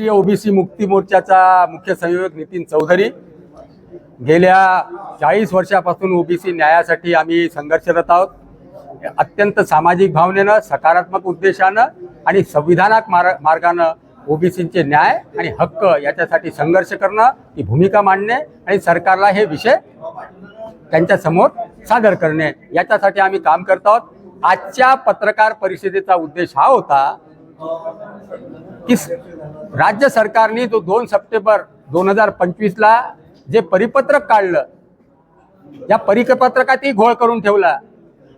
राष्ट्रीय ओबीसी मुक्ती मोर्चाचा मुख्य संयोजक नितीन चौधरी. गेल्या चाळीस वर्षापासून ओबीसी न्यायासाठी आम्ही संघर्षरत आहोत. अत्यंत सामाजिक भावनेनं सकारात्मक उद्देशानं आणि संविधानाक मार मार्गानं ओबीसींचे न्याय आणि हक्क याच्यासाठी संघर्ष करणं ही भूमिका मांडणे आणि सरकारला हे विषय त्यांच्यासमोर सादर करणे याच्यासाठी आम्ही काम करत आहोत. आजच्या पत्रकार परिषदेचा उद्देश हा होता की राज्य सरकारने जो दोन सप्टेंबर दोन हजार पंचवीसला जे परिपत्रक काढलं या परिपत्रकातही घोळ करून ठेवला.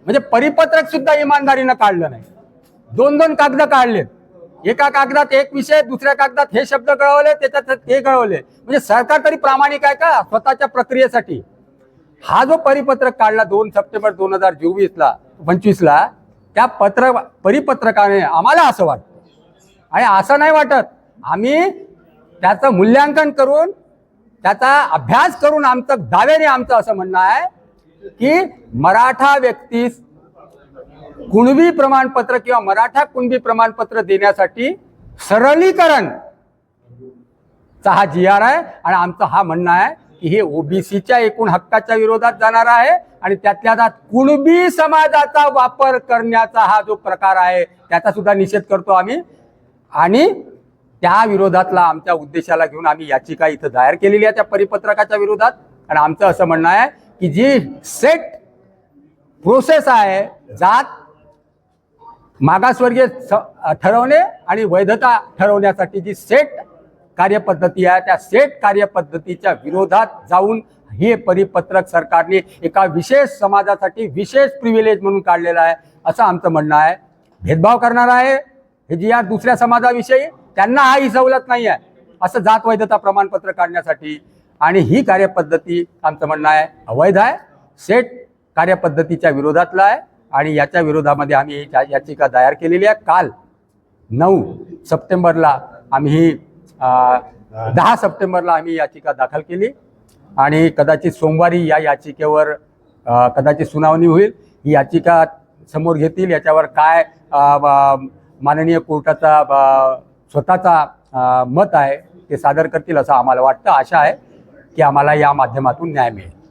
म्हणजे परिपत्रक सुद्धा इमानदारीनं काढलं नाही. दोन दोन कागद काढलेत. एका कागदात एक विषय दुसऱ्या कागदात हे शब्द कळवले त्याच्यात ते कळवले. म्हणजे सरकार तरी प्रामाणिक आहे का स्वतःच्या प्रक्रियेसाठी? हा जो परिपत्रक काढला दोन सप्टेंबर दोन हजार चोवीसला पंचवीसला त्या पत्र परिपत्रकाने आम्हाला असं वाटतं. आणि असं नाही वाटत. आम्ही त्याचं मूल्यांकन करून त्याचा अभ्यास करून आमचं दाव्याने आमचं असं म्हणणं आहे की मराठा व्यक्तीस कुणबी प्रमाणपत्र किंवा मराठा कुणबी प्रमाणपत्र देण्यासाठी सरलीकरण चा हा जी आर आहे. आणि आमचं हा म्हणणं आहे की हे ओबीसीच्या एकूण हक्काच्या विरोधात जाणार आहे आणि त्यातल्या त्यात कुणबी समाजाचा वापर करण्याचा हा जो प्रकार आहे त्याचा सुद्धा निषेध करतो आम्ही. आणि त्या विरोधातला आमच्या उद्देशाला घेऊन आम्ही याचिका इथं दायर केलेली आहे त्या परिपत्रकाच्या विरोधात. आणि आमचं असं म्हणणं आहे की जी सेट प्रोसेस आहे जात मागासवर्गीय स- ठरवणे आणि वैधता ठरवण्यासाठी जी सेट कार्यपद्धती आहे त्या सेट कार्यपद्धतीच्या विरोधात जाऊन हे परिपत्रक सरकारने एका विशेष समाजासाठी विशेष प्रिव्हिलेज म्हणून काढलेलं आहे असं आमचं म्हणणं आहे. भेदभाव करणार आहे. हे जी या दुसऱ्या समाजाविषयी त्यांना हा ही सवलत नाही आहे. असं जात वैधता प्रमाणपत्र काढण्यासाठी आणि ही कार्यपद्धती आमचं म्हणणं आहे अवैध आहे. सेट कार्यपद्धतीच्या विरोधातला आहे आणि याच्या विरोधामध्ये आम्ही ही याचिका दायर केलेली आहे. काल नऊ सप्टेंबरला आम्ही ही दहा सप्टेंबरला आम्ही याचिका दाखल केली आणि कदाचित सोमवारी या याचिकेवर कदाचित सुनावणी होईल. ही याचिका समोर घेतील. याच्यावर काय माननीय कोर्टाचा ब- स्वतःचा मत आहे ते सादर करतील असं आम्हाला वाटतं. आशा आहे की आम्हाला या माध्यमातून न्याय मिळेल.